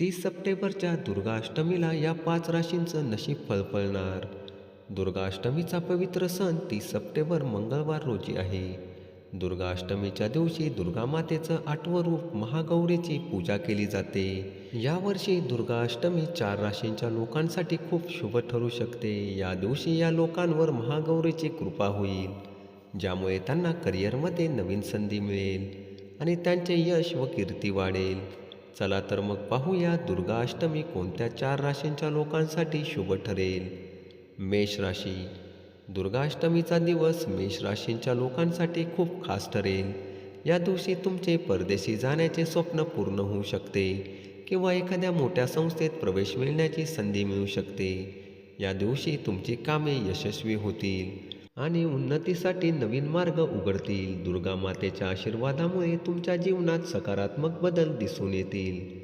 तीस सप्टेंबरच्या दुर्गाष्टमीला या पाच राशींचं नशीब फळफळणार दुर्गाष्टमीचा पवित्र सण तीस सप्टेंबर मंगळवार रोजी आहे. दुर्गाष्टमीच्या दिवशी दुर्गामातेचं आठवं रूप महागौरीची पूजा केली जाते. यावर्षी दुर्गाष्टमी चार राशींच्या लोकांसाठी खूप शुभ ठरू शकते. या दिवशी या लोकांवर महागौरीची कृपा होईल ज्यामुळे त्यांना करिअरमध्ये नवीन संधी मिळेल आणि त्यांचे यश व कीर्ती वाढेल. चला तर मग पाहूया दुर्गा अष्टमी कोणत्या चार राशींच्या लोकांसाठी शुभ ठरेल? मेष राशी. दुर्गाष्टमीचा दिवस मेष राशींच्या लोकांसाठी खूप खास ठरेल. या दिवशी तुमचे परदेशी जाण्याचे स्वप्न पूर्ण होऊ शकते किंवा एखाद्या मोठ्या संस्थेत प्रवेश मिळण्याची संधी मिळू शकते. या दिवशी तुमची कामे यशस्वी होतील. आणि उन्नतीसाठी नवीन मार्ग उघडतील. दुर्गा मातेच्या आशीर्वादामुळे तुमच्या जीवनात सकारात्मक बदल दिसून येतील.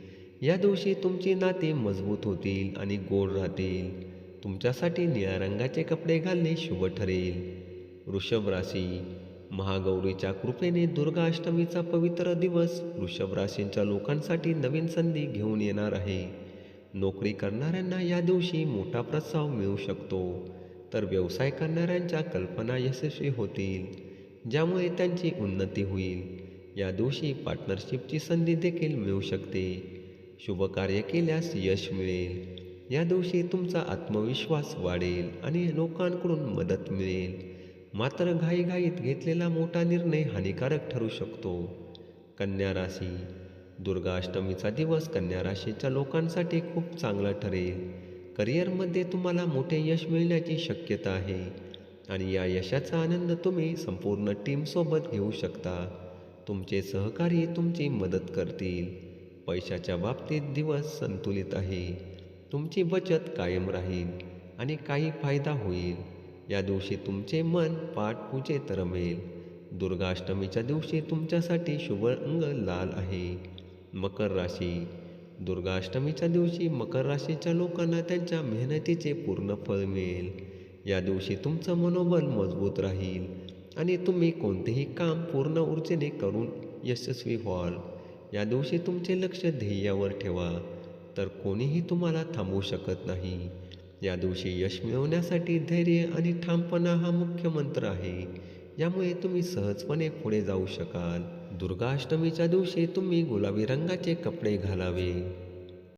या दिवशी तुमची नाते मजबूत होतील आणि गोड राहतील. तुमच्यासाठी निळ्या रंगाचे कपडे घालणे शुभ ठरेल. वृषभ राशी. महागौरीच्या कृपेने दुर्गा अष्टमीचा पवित्र दिवस वृषभ राशींच्या लोकांसाठी नवीन संधी घेऊन येणार आहे. नोकरी करणाऱ्यांना या दिवशी मोठा प्रस्ताव मिळू शकतो. तर व्यवसाय करणाऱ्यांच्या कल्पना यशस्वी होतील ज्यामुळे त्यांची उन्नती होईल. या दिवशी पार्टनरशिपची संधी देखील मिळू शकते. शुभ कार्य केल्यास यश मिळेल. या दिवशी तुमचा आत्मविश्वास वाढेल आणि लोकांकडून मदत मिळेल. मात्र घाईघाईत घेतलेला मोठा निर्णय हानिकारक ठरू शकतो. कन्या राशी दुर्गाष्टमीचा दिवस कन्या राशीच्या लोकांसाठी खूप चांगला ठरेल. करिअरमध्ये तुम्हाला मोठे यश मिळण्याची शक्यता आहे. आणि या यशाचा आनंद तुम्ही संपूर्ण टीमसोबत घेऊ शकता. तुमचे सहकारी तुमची मदत करतील. पैशाच्या बाबतीत दिवस संतुलित आहे. तुमची बचत कायम राहील आणि काही फायदा होईल. या दिवशी तुमचे मन पाठपूजेत रमेल. दुर्गाष्टमीच्या दिवशी तुमच्यासाठी शुभ अंग लाल आहे. मकर राशी दुर्गाष्टमीच्या दिवशी मकर राशीच्या लोकांना त्यांच्या मेहनतीचे पूर्ण फळ मिळेल. या दिवशी तुमचं मनोबल मजबूत राहील आणि तुम्ही कोणतेही काम पूर्ण ऊर्जेने करून यशस्वी व्हाल. या दिवशी तुमचे लक्ष ध्येयावर ठेवा. तर कोणीही तुम्हाला थांबवू शकत नाही. या दिवशी यश मिळवण्यासाठी धैर्य आणि ठामपणा हा मुख्य मंत्र आहे. यामुळे तुम्ही सहजपणे पुढे जाऊ शकाल. दुर्गाष्टमीच्या दिवशी तुम्ही गुलाबी रंगाचे कपडे घालावे.